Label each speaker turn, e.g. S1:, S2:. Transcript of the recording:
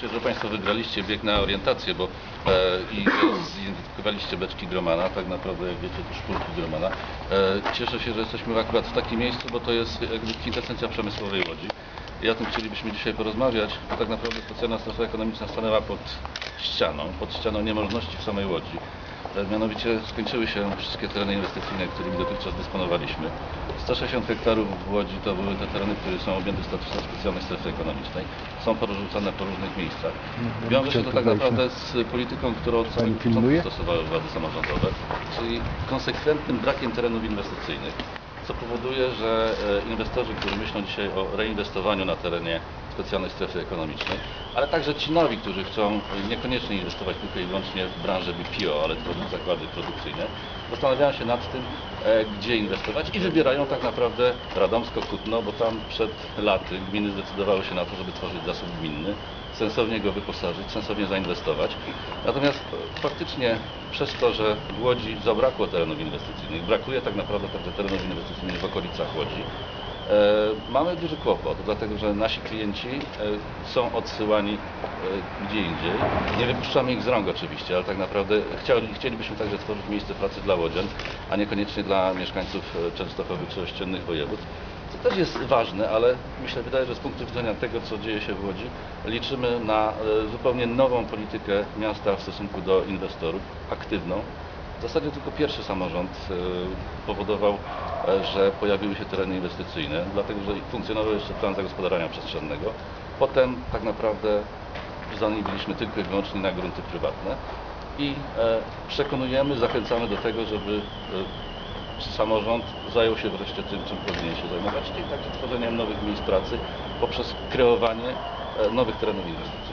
S1: się, że Państwo wygraliście bieg na orientację, bo e, i zidentyfikowaliście beczki Gromana, tak naprawdę jak wiecie to szpulki Gromana. E, cieszę się, że jesteśmy akurat w takim miejscu, bo to jest jakby kwintesencja przemysłowej Łodzi. I o tym chcielibyśmy dzisiaj porozmawiać, bo tak naprawdę specjalna strefa ekonomiczna stanęła pod ścianą, pod ścianą niemożności w samej Łodzi. E, Mianowicie skończyły się wszystkie tereny inwestycyjne, którymi dotychczas dysponowaliśmy. 160 hektarów w Łodzi to były te tereny, które są objęte statusem specjalnej strefy ekonomicznej. Są porzucane po różnych miejscach. Wiąże się to tak naprawdę z polityką, którą od samego początku stosowały władze samorządowe, czyli konsekwentnym brakiem terenów inwestycyjnych co powoduje, że e, inwestorzy, którzy myślą dzisiaj o reinwestowaniu na terenie specjalnej strefy ekonomicznej, ale także ci nowi, którzy chcą niekoniecznie inwestować tylko i wyłącznie w branżę BPO, ale tworzyć zakłady produkcyjne, zastanawiają się nad tym, e, gdzie inwestować i wybierają tak naprawdę Radomsko-Kutno, bo tam przed laty gminy zdecydowały się na to, żeby tworzyć zasób gminny, sensownie go wyposażyć, sensownie zainwestować. Natomiast faktycznie przez to, że w Łodzi zabrakło terenów inwestycyjnych, brakuje tak naprawdę także terenów inwestycyjnych w okolicach Łodzi, mamy duży kłopot, dlatego że nasi klienci e, są odsyłani e, gdzie indziej. Nie wypuszczamy ich z rąk oczywiście, ale tak naprawdę chcieli, chcielibyśmy także tworzyć miejsce pracy dla łodzian, a niekoniecznie dla mieszkańców e, częstochowych czy ościennych województw. To też jest ważne, ale myślę, wydaje, że z punktu widzenia tego, co dzieje się w Łodzi, liczymy na e, zupełnie nową politykę miasta w stosunku do inwestorów, aktywną. W zasadzie tylko pierwszy samorząd e, powodował, e, że pojawiły się tereny inwestycyjne, dlatego że funkcjonował jeszcze plan zagospodarowania przestrzennego. Potem tak naprawdę zdolni byliśmy tylko i wyłącznie na grunty prywatne i e, przekonujemy, zachęcamy do tego, żeby e, samorząd zajął się wreszcie tym, czym powinien się zajmować, czyli także tworzeniem nowych miejsc pracy poprzez kreowanie nowych terenów inwestycyjnych.